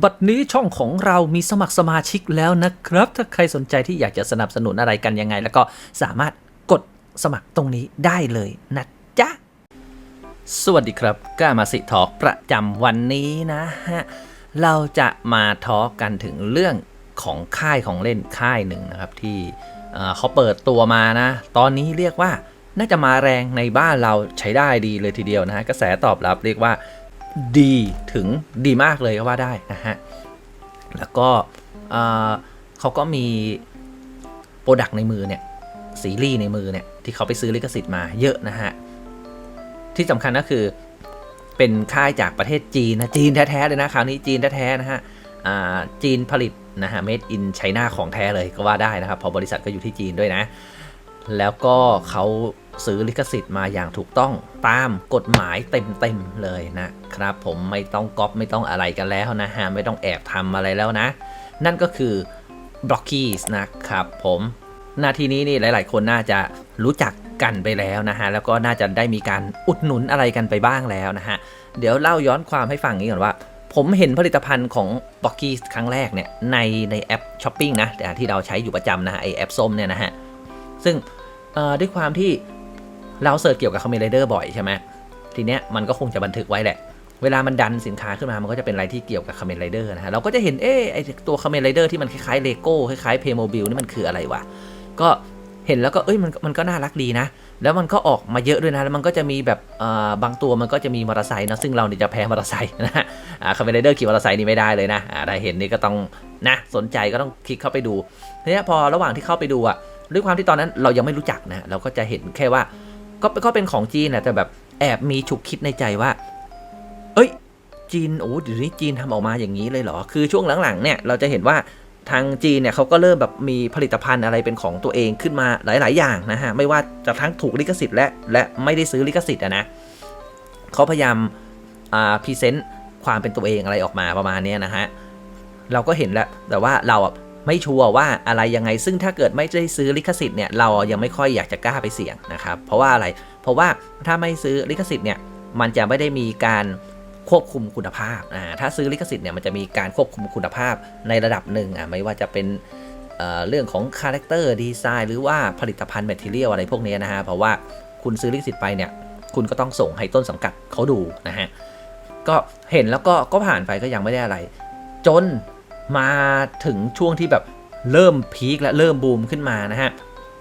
บัดนี้ช่องของเรามีสมัครสมาชิกแล้วนะครับ ถ้าใครสนใจที่อยากจะสนับสนุนอะไรกันยังไง แล้วก็สามารถกดสมัครตรงนี้ได้เลยนะจ๊ะ สวัสดีครับก้ามาสิทอกประจำวันนี้นะฮะ เราจะมาทอกกันถึงเรื่องของค่ายของเล่นค่ายหนึ่งนะครับ ที่เอ่อเขาเปิดตัวมานะ ตอนนี้เรียกว่าน่าจะมาแรงในบ้านเราใช้ได้ดีเลยทีเดียวนะฮะกระแสตอบรับเรียกว่า ดีถึงดีมากเลยก็ว่าได้นะฮะ แล้วก็เขาก็มีโปรดักต์ในมือเนี่ยซีรีส์ในมือเนี่ยที่เขาไปซื้อลิขสิทธิ์มาเยอะนะฮะ ที่สำคัญก็คือเป็นค่ายจากประเทศจีนนะจีนแท้ๆเลยนะคราวนี้จีนแท้ๆนะฮะจีนผลิตนะฮะ made in China ของแท้เลยก็ว่าได้นะครับเพอบริษัทก็อยู่ที่จีนด้วยนะ แล้วก็เขา ซื้อลิขสิทธิ์มาอย่างถูกต้องตามกฎหมายเต็มๆเลยนะครับผมไม่ต้องก๊อปไม่ต้องอะไรกันแล้วนะฮะไม่ต้องแอบทำอะไรแล้วนะ นั่นก็คือ b l o c k i e s นะครับผมนาทีนี้นี่หลาย ๆ คนน่าจะรู้จักกันไปแล้วนะฮะแล้วก็น่าจะได้มีการอุดหนุนอะไรกันไปบ้างแล้วนะฮะเดี๋ยวเล่าย้อนความให้ฟังนี้ก่อนว่า ผมเห็นผลิตภัณฑ์ของ b l o c k i e s ครั้งแรกเนี่ยในในแอปช้อปปิ้งนะแต่ที่เราใช้อยู่ประจำนะไอแอปส้มเนี่ยนะฮะซึ่งด้วยความที่ เราเสิร์ชเกี่ยวกับคอมเมนไรเดอร์บ่อยใช่ไหมทีเนี้ยมันก็คงจะบันทึกไว้แหละ เวลามันดันสินค้าขึ้นมา มันก็จะเป็นอะไรที่เกี่ยวกับคอมเมนไรเดอร์นะฮะ เราก็จะเห็น เอ๊ะไอตัวคอมเมนไรเดอร์ที่มันคล้ายๆเลโก้คล้ายๆเพย์โมบิลนี่มันคืออะไรวะ ก็เห็นแล้วก็ เอ้ย มันมันก็น่ารักดีนะ แล้วมันก็ออกมาเยอะด้วยนะ แล้วมันก็จะมีแบบอ่อบางตัวมันก็จะมีมอเตอร์ไซค์นะ ซึ่งเราเนี่ยจะแพ้มอเตอร์ไซค์นะฮะอ่าคอมเมนไรเดอร์ขี่มอเตอร์ไซค์นี่ไม่ได้เลยนะอ่าถ้าเห็นนี่ก็ต้องนะ สนใจก็ต้องคลิกเข้าไปดูทีนี้พอระหว่างที่เข้าไปดูอะด้วยความที่ตอนนั้นเรายังไม่รู้จักนะ เราก็จะเห็นแค่ว่า ก็ก็เป็นของจีนนะแต่แบบแอบมีฉุกคิดในใจว่า เอ้ย จีนโอ้เดี๋ยวนี้จีนทำออกมาอย่างนี้เลยเหรอ คือช่วงหลังๆเนี่ยเราจะเห็นว่าทางจีนเนี่ยเขาก็เริ่มแบบมีผลิตภัณฑ์อะไรเป็นของตัวเองขึ้นมาหลาย ๆ อย่างนะฮะ ไม่ว่าจะทั้งถูกลิขสิทธิ์และและไม่ได้ซื้อลิขสิทธิ์อะนะเขาพยายามอ่าพรีเซนต์ความเป็นตัวเองอะไรออกมาประมาณนี้นะฮะ เราก็เห็นแล้วแต่ว่าเราอะ ไม่ชัวร์ว่าอะไรยังไง ซึ่งถ้าเกิดไม่ได้ซื้อลิขสิทธิ์เนี่ยเรายังไม่ค่อยอยากจะกล้าไปเสี่ยงนะครับ เพราะว่าอะไร เพราะว่าถ้าไม่ซื้อลิขสิทธิ์เนี่ยมันจะไม่ได้มีการควบคุมคุณภาพอ่าถ้าซื้อลิขสิทธิ์เนี่ยมันจะมีการควบคุมคุณภาพในระดับหนึ่งอ่าไม่ว่าจะเป็นเเรื่องของคาแรคเตอร์ดีไซน์หรือว่าผลิตภัณฑ์แมทเทียลอะไรพวกนี้นะฮะเพราะว่าคุณซื้อลิขสิทธิ์ไปเนี่ยคุณก็ต้องส่งให้ต้นสังกัดเขาดูนะฮะก็เห็นแล้วก็ก็ผ่านไปก็ยังไม่ได้อะไร จน มาถึงช่วงที่แบบเริ่มพีคและเริ่มบูมขึ้นมานะฮะ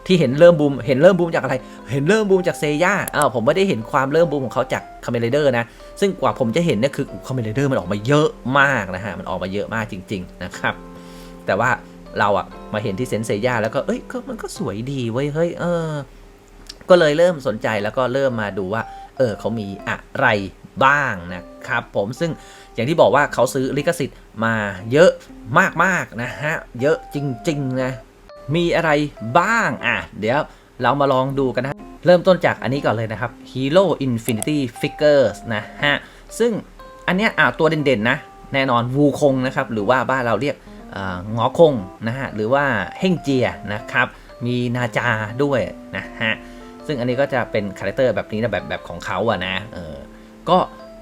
ที่เห็นเริ่มบูม เห็นเริ่มบูมจากอะไร เห็นเริ่มบูมจากเซย่า อ้าวผมไม่ได้เห็นความเริ่มบูมของเขาจากคาเมเลเดอร์นะ ซึ่งกว่าผมจะเห็นเนี่ยคือคาเมเลเดอร์มันออกมาเยอะมากนะฮะ มันออกมาเยอะมากจริง ๆ นะครับ แต่ว่าเราอะมาเห็นที่เซนเซย่าแล้วก็ เอ้ยก็มันก็สวยดีเว้ย เฮ้ย เออ ก็เลยเริ่มสนใจแล้วก็เริ่มมาดูว่า เออเขามีอะไรบ้างนะครับผม ซึ่ง อย่างที่บอกว่าเขาซื้อลิขสิทธิ์มาเยอะมากๆนะฮะ เยอะจริงๆนะ มีอะไรบ้างอะ เดี๋ยวเรามาลองดูกันนะ เริ่มต้นจากอันนี้ก่อนเลยนะครับ Hero Infinity Figures นะฮะ ซึ่งอันเนี้ยอะตัวเด่นๆนะ แน่นอนวูคงนะครับ หรือว่าบ้านเราเรียกเอ่องอคงนะฮะ หรือว่าเฮงเจียนะครับ มีนาจาด้วยนะฮะ ซึ่งอันนี้ก็จะเป็นคาแรคเตอร์แบบนี้นะแบบแบบของเขาอะนะ เออ ก็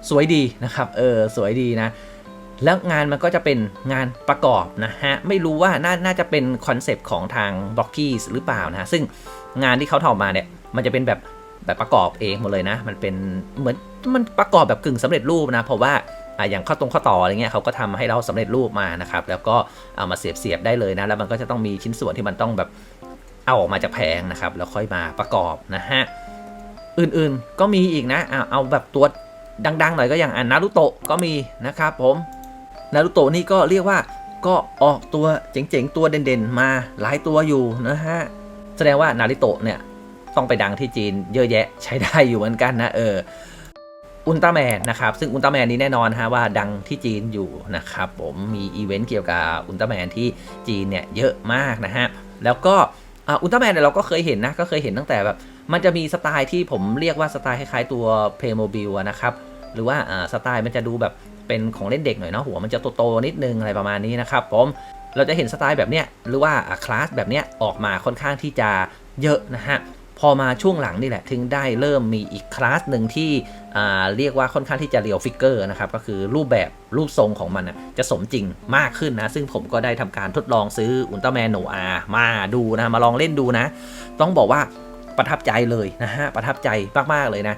สวยดีนะครับ เออ สวยดีนะ แล้วงานมันก็จะเป็นงานประกอบนะฮะ ไม่รู้ว่าน่าน่าจะเป็นคอนเซปต์ของทาง b l o c k i e s หรือเปล่านะ ซึ่งงานที่เขาทำมาเนี่ย มันจะเป็นแบบแบบประกอบเองหมดเลยนะ มันเป็นเหมือนมันประกอบแบบกึ่งสำเร็จรูปนะ เพราะว่าอะอย่างข้อตรงข้อต่ออะไรเงี้ยเขาก็ทำให้เราสำเร็จรูปมานะครับ แล้วก็เอามาเสียบเสียบได้เลยนะ แล้วมันก็จะต้องมีชิ้นส่วนที่มันต้องแบบเอาออกมาจากแผงนะครับ แล้วค่อยมาประกอบนะฮะ อื่นๆก็มีอีกนะ เอาเอาแบบตัว ดังๆหน่อยก็อย่างอันารุโตะก็มีนะครับผมนารุโตะนี่ก็เรียกว่าก็ออกตัวเจ๋งๆตัวเด่นๆ มาหลายตัวอยู่นะฮะ แสดงว่านาริโตะเนี่ย ต้องไปดังที่จีนเยอะแยะใช้ได้อยู่เหมือนกันนะเอออุลตร้าแมนนะครับ ซึ่งอุลตร้าแมนนี้แน่นอนฮะว่าดังที่จีนอยู่นะครับผมมีอีเวนต์เกี่ยวกับอุลตร้าแมนที่จีนเนี่ยเยอะมากนะฮะ แล้วก็อ,อุลตร้าแมนเนี่ยเราก็เคยเห็นนะ ก็เคยเห็นตั้งแต่แบบ มันจะมีสไตล์ที่ผมเรียกว่าสไตล์คล้ายๆตัวเพย์โมบิลนะครับ หรือว่าสไตล์มันจะดูแบบเป็นของเล่นเด็กหน่อยเนาะหัวมันจะโตๆนิดนึงอะไรประมาณนี้นะครับผมเราจะเห็นสไตล์แบบเนี้ยหรือว่าคลาสแบบเนี้ยออกมาค่อนข้างที่จะเยอะนะฮะพอมาช่วงหลังนี่แหละ ถึงได้เริ่มมีอีกคลาสหนึ่งที่เรียกว่าค่อนข้างที่จะเรียลฟิกเกอร์นะครับก็คือรูปแบบรูปทรงของมันจะสมจริงมากขึ้นนะ ซึ่งผมก็ได้ทำการทดลองซื้ออุลตร้าแมนโนอามาดูนะ มาลองเล่นดูนะ ต้องบอกว่า ประทับใจเลยนะฮะประทับใจมากๆเลยนะ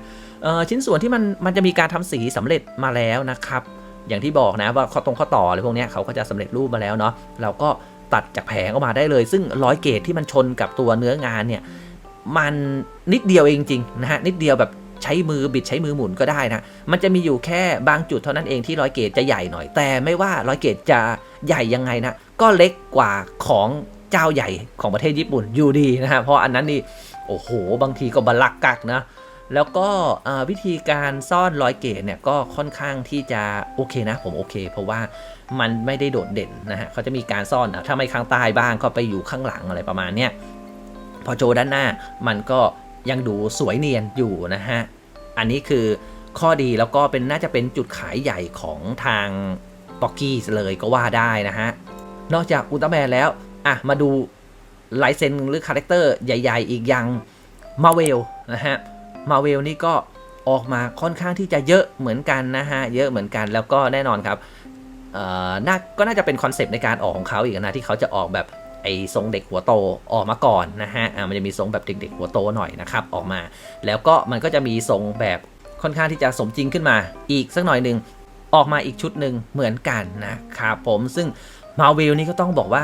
ชิ้นส่วนที่มันมันจะมีการทำสีสำเร็จมาแล้วนะครับ อย่างที่บอกนะว่าข้อตรงข้อต่ออะไรพวกนี้เขาก็จะสำเร็จรูปมาแล้วเนาะเราก็ตัดจากแผงออกมาได้เลย ซึ่งร้อยเกตที่มันชนกับตัวเนื้องานเนี่ยมันนิดเดียวเองจริงนะฮะนิดเดียวแบบใช้มือบิดใช้มือหมุนก็ได้นะ มันจะมีอยู่แค่บางจุดเท่านั้นเองที่ร้อยเกตจะใหญ่หน่อย แต่ไม่ว่าร้อยเกตจะใหญ่ยังไงนะ ก็เล็กกว่าของเจ้าใหญ่ของประเทศญี่ปุ่นอยู่ดีนะฮะ เพราะอันนั้นนี่ โอ้โห บางทีก็บลักกักนะ แล้วก็วิธีการซ่อนรอยเกตเนี่ยก็ค่อนข้างที่จะโอเคนะ ผมโอเค เพราะว่ามันไม่ได้โดดเด่นนะฮะเขาจะมีการซ่อนนะถ้าไม่ข้างใต้บ้างก็ไปอยู่ข้างหลังอะไรประมาณเนี้ยพอโจด้านหน้ามันก็ยังดูสวยเนียนอยู่นะฮะ อันนี้คือข้อดีแล้วก็เป็นน่าจะเป็นจุดขายใหญ่ของทางบ็อกกี้เลยก็ว่าได้นะฮะ นอกจากอุลตร้าแมนแล้ว อะ มาดู ลายเซ็นหรือคาแรคเตอร์ใหญ่ ๆ อีกอย่างมาเวลนะฮะมาเวลนี่ก็ออกมาค่อนข้างที่จะเยอะเหมือนกันนะฮะ เยอะเหมือนกันแล้วก็แน่นอนครับเอ่อน่าก็น่าจะเป็นคอนเซปต์ในการออกของเขาอีกนะที่เขาจะออกแบบไอ้ทรงเด็กหัวโตออกมาก่อนนะฮะอ่ามันจะมีทรงแบบเด็กๆหัวโตหน่อยนะครับออกมา แล้วก็มันก็จะมีทรงแบบค่อนข้างที่จะสมจริงขึ้นมา อีกสักหน่อยหนึ่งออกมาอีกชุดหนึ่งเหมือนกันนะครับผมซึ่งมาวิลนี่ก็ต้องบอกว่า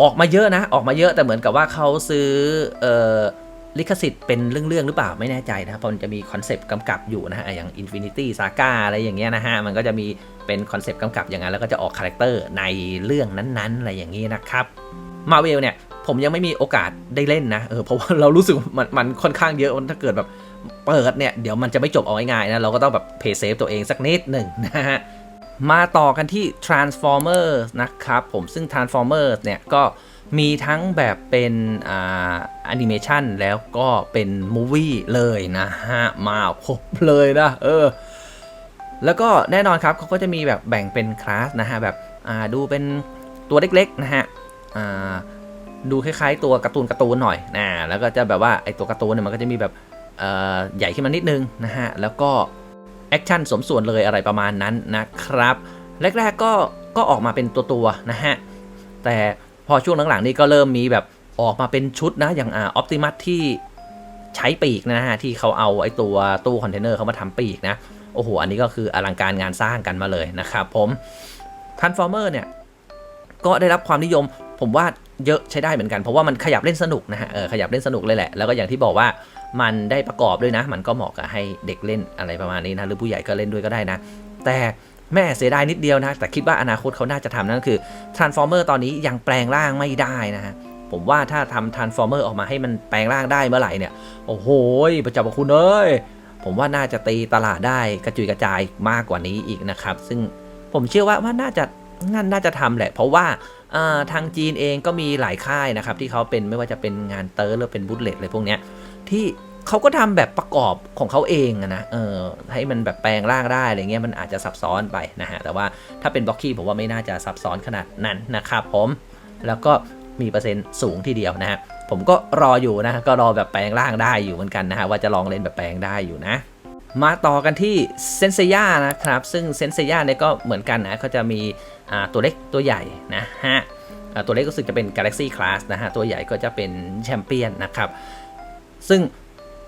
ออกมาเยอะนะ ออกมาเยอะแต่เหมือนกับว่าเขาซื้อเอ่อลิขสิทธิ์เป็นเรื่องๆหรือเปล่าไม่แน่ใจนะเพราะมันจะมีคอนเซปต์กำกับอยู่นะฮะอย่าง Infinity Saga อะไรอย่างเงี้ยนะฮะมันก็จะมีเป็นคอนเซปต์กำกับอย่างนั้นแล้วก็จะออกคาแรคเตอร์ในเรื่องนั้นๆอะไรอย่างนี้นะครับมาเวลเนี่ยผมยังไม่มีโอกาสได้เล่นนะเออเพราะว่าเรารู้สึกมันมันค่อนข้างเยอะถ้าเกิดแบบเปิดเนี่ยเดี๋ยวมันจะไม่จบเอาง่ายๆนะเราก็ต้องแบบเพย์เซฟตัวเองสักนิดหนึ่งนะฮะ มาต่อกันที่ Transformers นะครับผมซึ่ง Transformers เนี่ยก็มีทั้งแบบเป็นอ่าแอนิเมชันแล้วก็เป็นมูวี่เลยนะฮะ มาครบเลยนะเออ แล้วก็แน่นอนครับเขาก็จะมีแบบแบ่งเป็นคลาสนะฮะ แบบอ่าดูเป็นตัวเล็กๆนะฮะอ่าดูคล้ายๆตัวการ์ตูนการ์ตูนหน่อยนะแล้วก็จะแบบว่าไอตัวการ์ตูนเนี่ยมันก็จะมีแบบใหญ่ขึ้นมานิดนึงนะฮะ แล้วก็ แอคชั่นสมส่วนเลยอะไรประมาณนั้นนะครับ แรกๆก็ก็ออกมาเป็นตัวๆนะฮะ แต่พอช่วงหลังๆนี่ก็เริ่มมีแบบออกมาเป็นชุดนะอย่างอ่าออปติมัสที่ใช้ปีกนะฮะ ที่เขาเอาไอตัวตู้คอนเทนเนอร์เขามาทำปีกนะ โอ้โห อันนี้ก็คืออลังการงานสร้างกันมาเลยนะครับผมทันฟอร์เมอร์เนี่ย ก็ได้รับความนิยมผมว่าเยอะใช้ได้เหมือนกัน เพราะว่ามันขยับเล่นสนุกนะฮะเออขยับเล่นสนุกเลยแหละ แล้วก็อย่างที่บอกว่า มันได้ประกอบด้วยนะ มันก็เหมาะกับให้เด็กเล่นอะไรประมาณนี้นะหรือผู้ใหญ่ก็เล่นด้วยก็ได้นะ แต่แม่เสียดายนิดเดียวนะ แต่คิดว่าอนาคตเขาน่าจะทำนั่นคือ Transformer ตอนนี้ยังแปลงร่างไม่ได้นะฮะผมว่าถ้าทำ Transformer ออกมาให้มันแปลงร่างได้เมื่อไหร่เนี่ย โอ้โหประจับคุณเอ้ยผมว่าน่าจะตีตลาดได้กระจุยกระจายมากกว่านี้อีกนะครับ ซึ่งผมเชื่อว่าว่าน่าจะงั้นน่าจะทำแหละ เพราะว่าทางจีนเองก็มีหลายค่ายนะครับ ที่เขาเป็นไม่ว่าจะเป็นงานเตอร์หรือเป็นบูตเลตอะไรพวกเนี้ย ที่เขาก็ทำแบบประกอบของเขาเองนะเออให้มันแบบแปลงร่างได้อะไรเงี้ยมันอาจจะซับซ้อนไปนะฮะแต่ว่าถ้าเป็นบล็อกกี้ผมว่าไม่น่าจะซับซ้อนขนาดนั้นนะครับผมแล้วก็มีเปอร์เซ็นต์สูงทีเดียวนะฮะผมก็รออยู่นะก็รอแบบแปลงร่างได้อยู่เหมือนกันนะฮะว่าจะลองเล่นแบบแปลงได้อยู่นะมาต่อกันที่เซนเซียนะครับ ซึ่งเซนเซียเนี่ยก็เหมือนกันนะเขาจะมีตัวเล็กตัวใหญ่นะฮะตัวเล็กก็สึกจะเป็น Galaxy Class นะฮะ ตัวใหญ่ก็จะเป็นแชมเปี้ยนนะครับ ซึ่ง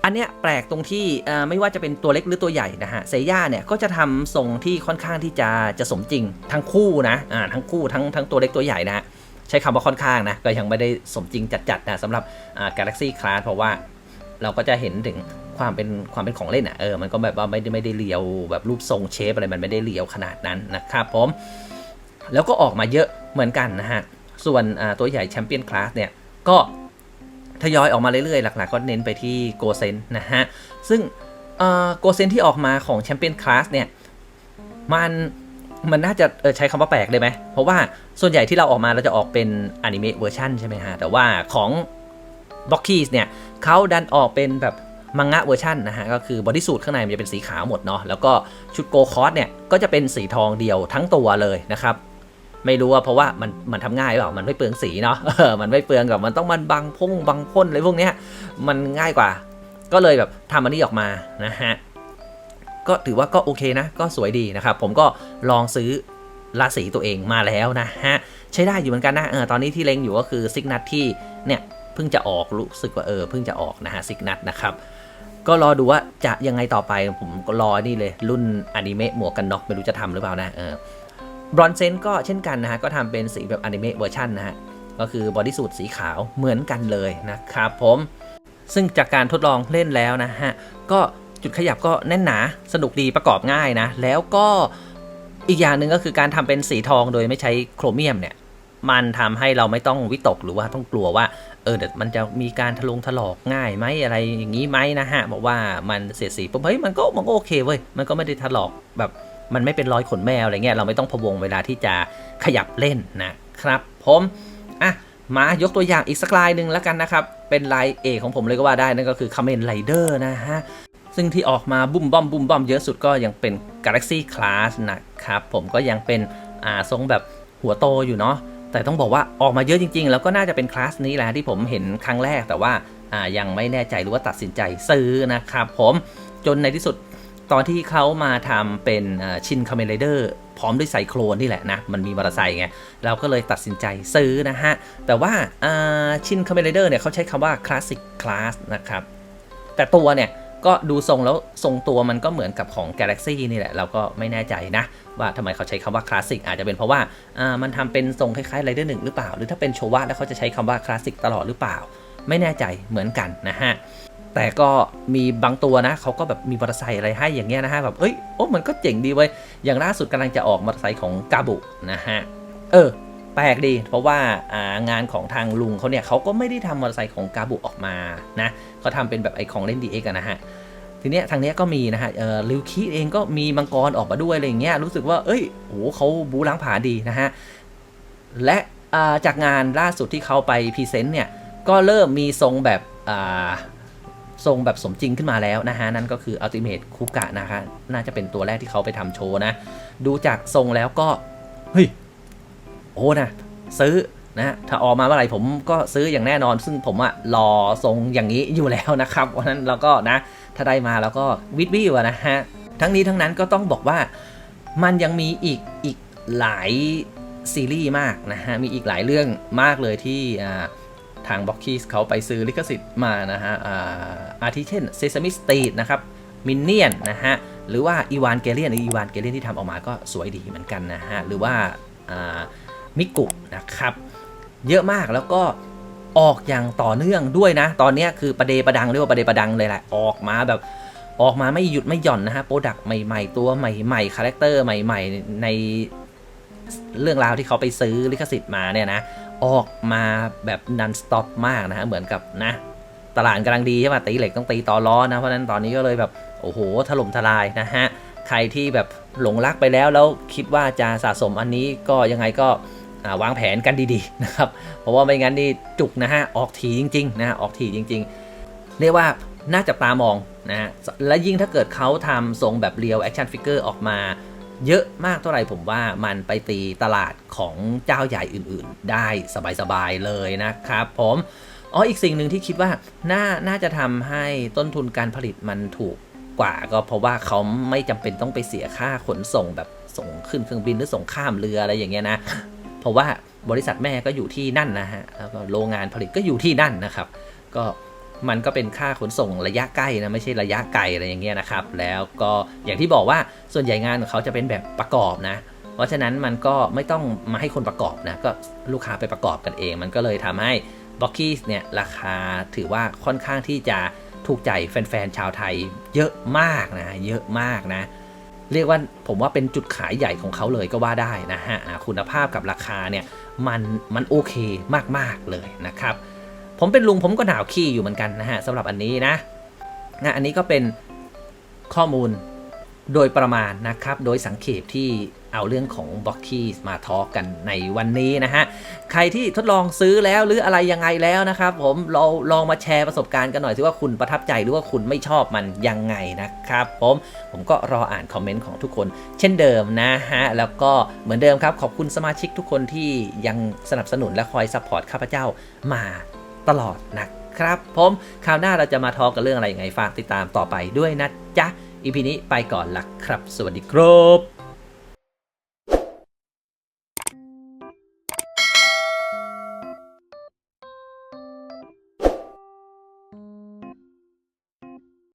อันเนี้ยแปลกตรงที่ไม่ว่าจะเป็นตัวเล็กหรือตัวใหญ่นะฮะเซย่าเนี่ยก็จะทำทรงที่ค่อนข้างที่จะจะสมจริงทั้งคู่นะอ่าทั้งคู่ทั้งทั้งตัวเล็กตัวใหญ่นะฮะใช้คำว่าค่อนข้างนะก็ยังไม่ได้สมจริงจัดๆนะสำหรับอ่า Galaxy Class เพราะว่าเราก็จะเห็นถึงความเป็นความเป็นของเล่นอะเออมันก็แบบว่าไม่ได้ไม่ได้เลียวแบบรูปทรงเชฟอะไรมันไม่ได้เลียวขนาดนั้นนะครับผมแล้วก็ออกมาเยอะเหมือนกันนะฮะส่วนอ่าตัวใหญ่แชมเปี้ยนคลาสเนี่ยก็ ทยอยออกมาเรื่อยๆ หลัก ๆ ก็เน้นไปที่โกเซนนะฮะ ซึ่งโกเซนที่ออกมาของแชมเปี้ยนคลาสเนี่ย มันมันน่าจะเออใช้คำว่าแปลกได้ไหม เพราะว่าส่วนใหญ่ที่เราออกมาเราจะออกเป็นอนิเมะเวอร์ชันใช่ไหมฮะ แต่ว่าของบ็อกกี้เนี่ยเขาดันออกเป็นแบบมังงะเวอร์ชันนะฮะ ก็คือบอดี้สูทข้างในมันจะเป็นสีขาวหมดเนาะแล้วก็ชุดโกคอสเนี่ย ก็จะเป็นสีทองเดียวทั้งตัวเลยนะครับ ไม่รู้ว่าเพราะว่ามันมันทำง่ายหรือเปล่ามันไม่เปลืองสีเนาะมันไม่เปลืองกับมันต้องมันบังพงบังพ่นอะไรพวกเนี้ยมันง่ายกว่า ก็เลยแบบทำอันนี้ออกมานะฮะก็ถือว่าก็โอเคนะ ก็สวยดีนะครับ ผมก็ลองซื้อราสีตัวเองมาแล้วนะฮะใช้ได้อยู่เหมือนกันนะเออตอนนี้ที่เล็งอยู่ก็คือซิกนัทที่เนี่ยเพิ่งจะออกรู้สึกว่าเออเพิ่งจะออกนะฮะซิกนัทนะครับก็รอดูว่าจะยังไงต่อไปผมก็รอนี่เลยรุ่นอนิเมะหมวกกันน็อกไม่รู้จะทำหรือเปล่านะเออ บรอนเซนก็เช่นกันนะฮะ ก็ทำเป็นสีแบบอนิเมะเวอร์ชันนะฮะ ก็คือบอดี้สูทสีขาวเหมือนกันเลยนะครับผม ซึ่งจากการทดลองเล่นแล้วนะฮะ ก็จุดขยับก็แน่นหนาสนุกดีประกอบง่ายนะ แล้วก็อีกอย่างหนึ่งก็คือการทำเป็นสีทองโดยไม่ใช้โครเมียมเนี่ยมันทำให้เราไม่ต้องวิตกหรือว่าต้องกลัวว่า เออเดี๋ยวมันจะมีการทะลงถลอกง่ายไหมอะไรอย่างนี้ไหมนะฮะบอกว่ามันเสียดสีปุ๊บเฮ้ยมันก็มันก็โอเคเว้ยมันก็ไม่ได้ถลอกแบบ มันไม่เป็นรอยขนแมวอะไรเงี้ยเราไม่ต้องพะวงเวลาที่จะขยับเล่นนะครับผมอะมายกตัวอย่างอีกสักลายหนึ่งแล้วกันนะครับ เป็นลายเอกของผมเลยก็ว่าได้นั่นก็คือ Kamen Rider นะฮะ ซึ่งที่ออกมาบุ้มบ้อมบุ้มบ้อมเยอะสุดก็ยังเป็น Galaxy Class นะครับผมก็ยังเป็นอ่าทรงแบบหัวโตอยู่เนาะแต่ต้องบอกว่าออกมาเยอะจริง ๆ แล้วก็น่าจะเป็นคลาสนี้แหละที่ผมเห็นครั้งแรกแต่ว่าอ่ายังไม่แน่ใจหรือว่าตัดสินใจซื้อนะครับผมจนในที่สุด ตอนที่เขามาทำเป็นชินคาเมเลเดอร์พร้อมด้วยไซโครนนี่แหละนะ มันมีมอเตอร์ไซค์ไง เราก็เลยตัดสินใจซื้อนะฮะ แต่ว่าชินคาเมเลเดอร์เนี่ยเขาใช้คำว่าคลาสสิกคลาสนะครับ แต่ตัวเนี่ยก็ดูทรงแล้วทรงตัวมันก็เหมือนกับของ Galaxy นี่แหละ เราก็ไม่แน่ใจนะ ว่าทำไมเขาใช้คำว่าคลาสสิกอาจจะเป็นเพราะว่ามันทำเป็นทรงคล้ายๆไรเดอร์หนึ่งหรือเปล่า หรือถ้าเป็นโชวะแล้วเขาจะใช้คำว่าคลาสสิกตลอดหรือเปล่า ไม่แน่ใจเหมือนกันนะฮะ แต่ก็มีบางตัวนะเขาก็แบบมีมอเตอร์ไซค์อะไรให้อย่างเงี้ยนะฮะแบบเอ้ยโอ้มันก็เจ๋งดีเว้ยอย่างล่าสุดกำลังจะออกมอเตอร์ไซค์ของกาบุนะฮะเออแปลกดี เพราะว่าางานของทางลุงเขาเนี่ยเขาก็ไม่ได้ทำมอเตอร์ไซค์ของกาบุออกมานะเขาทำเป็นแบบไอของเล่นดีเอ็กนะฮะทีเนี้ยทางเนี้ยก็มีนะฮะเออลิวคีเองก็มีมังกรออกมาด้วยอะไรอย่างเงี้ยรู้สึกว่าเอ้ยโหเขาบูล้างผาดีนะฮะและาจากงานล่าสุดที่เขาไปพรีเซนต์เนี่ยก็เริ่มมีทรงแบบอ่า ทรงแบบสมจริงขึ้นมาแล้วนะฮะ นั่นก็คือ Ultimate คุกะนะฮะน่าจะเป็นตัวแรกที่เขาไปทำโชว์นะ ดูจากทรงแล้วก็ เฮ้ย โอ้นะ ซื้อนะถ้าออกมาเมื่อไหร่ผมก็ซื้ออย่างแน่นอน ซึ่งผมอะรอทรงอย่างนี้อยู่แล้วนะครับวันนั้นเราก็นะ ถ้าได้มาแล้วก็วิดวิวนะฮะ ทั้งนี้ทั้งนั้นก็ต้องบอกว่ามันยังมีอีกอีกหลายซีรีส์มากนะฮะ มีอีกหลายเรื่องมากเลยที่อ่า ทางบ็อกคีสเขาไปซื้อลิขสิทธิ์มานะฮะอ่าอาทิเช่น Sesame Street นะครับมินเนี่ยนนะฮะหรือว่าอีวานเกเลียนอีวานเกเลียนที่ทำออกมาก็สวยดีเหมือนกันนะฮะหรือว่าอ่ามิกุนะครับเยอะมากแล้วก็ออกอย่างต่อเนื่องด้วยนะ ตอนนี้คือประเดประดังเรียกว่าประเดประดังเลยแหละออกมาแบบออกมาไม่หยุดไม่หย่อนนะฮะโปรดักต์ใหม่ๆ ตัวใหม่ๆคาแรคเตอร์ใหม่ ๆ ในเรื่องราวที่เขาไปซื้อลิขสิทธิ์มาเนี่ยนะ ออกมาแบบนันสต็อปมากนะฮะเหมือนกับนะตลาดกำลังดีใช่ไหมตีเหล็กต้องตีต่อล้อนะ เพราะนั้นตอนนี้ก็เลยแบบ โอ้โหถล่มทลายนะฮะ ใครที่แบบหลงรักไปแล้วแล้วคิดว่าจะสะสมอันนี้ก็ยังไงก็วางแผนกันดีๆนะครับ เพราะว่าไม่งั้นนี่จุกนะฮะ ออกทีจริงๆนะฮะออกทีจริง ๆ เรียกว่าน่าจับตามองนะฮะและยิ่งถ้าเกิดเขาทำทรงแบบเรียวแอคชั่นฟิกเกอร์ออกมา เยอะมากเท่าไหร่ผมว่ามันไปตีตลาดของเจ้าใหญ่อื่นๆ ได้สบายๆเลยนะครับผมอ๋ออีกสิ่งหนึ่งที่คิดว่าน่าน่าจะทำให้ต้นทุนการผลิตมันถูกกว่าก็เพราะว่าเขาไม่จำเป็นต้องไปเสียค่าขนส่งแบบส่งขึ้นเครื่องบินหรือส่งข้ามเรืออะไรอย่างเงี้ยนะ เพราะว่าบริษัทแม่ก็อยู่ที่นั่นนะฮะแล้วก็โรงงานผลิตก็อยู่ที่นั่นนะครับ ก็ มันก็เป็นค่าขนส่งระยะใกล้นะไม่ใช่ระยะไกลอะไรอย่างเงี้ยนะครับ แล้วก็อย่างที่บอกว่าส่วนใหญ่งานของเขาจะเป็นแบบประกอบนะ เพราะฉะนั้นมันก็ไม่ต้องมาให้คนประกอบนะก็ลูกค้าไปประกอบกันเอง มันก็เลยทำให้บ็อกกี้เนี่ยราคาถือว่าค่อนข้างที่จะถูกใจแฟนๆชาวไทยเยอะมากนะเยอะมากนะเรียกว่าผมว่าเป็นจุดขายใหญ่ของเขาเลยก็ว่าได้นะฮะคุณภาพกับราคาเนี่ยมันมันโอเคมากๆเลยนะครับ ผมเป็นลุงผมก็หนาวขี้อยู่เหมือนกันนะฮะสำหรับอันนี้นะนะอันนี้ก็เป็นข้อมูลโดยประมาณนะครับ โดยสังเขปที่เอาเรื่องของบล็อกคีสมาทอล์กกันในวันนี้นะฮะ ใครที่ทดลองซื้อแล้วหรืออะไรยังไงแล้วนะครับผมเราลองมาแชร์ประสบการณ์กันหน่อยสิว่าคุณประทับใจหรือว่าคุณไม่ชอบมันยังไงนะครับผมผมก็รออ่านคอมเมนต์ของทุกคน เช่นเดิมนะฮะ แล้วก็เหมือนเดิมครับ ขอบคุณสมาชิกทุกคนที่ยังสนับสนุนและคอยซัพพอร์ตข้าพเจ้ามา ตลอดนะครับ ผมคราวหน้าเราจะมาทอลกกันเรื่องอะไรยังไงฝากติดตามต่อไปด้วยนะจ๊ะอีพีนี้ไปก่อนละครับ สวัสดีครับ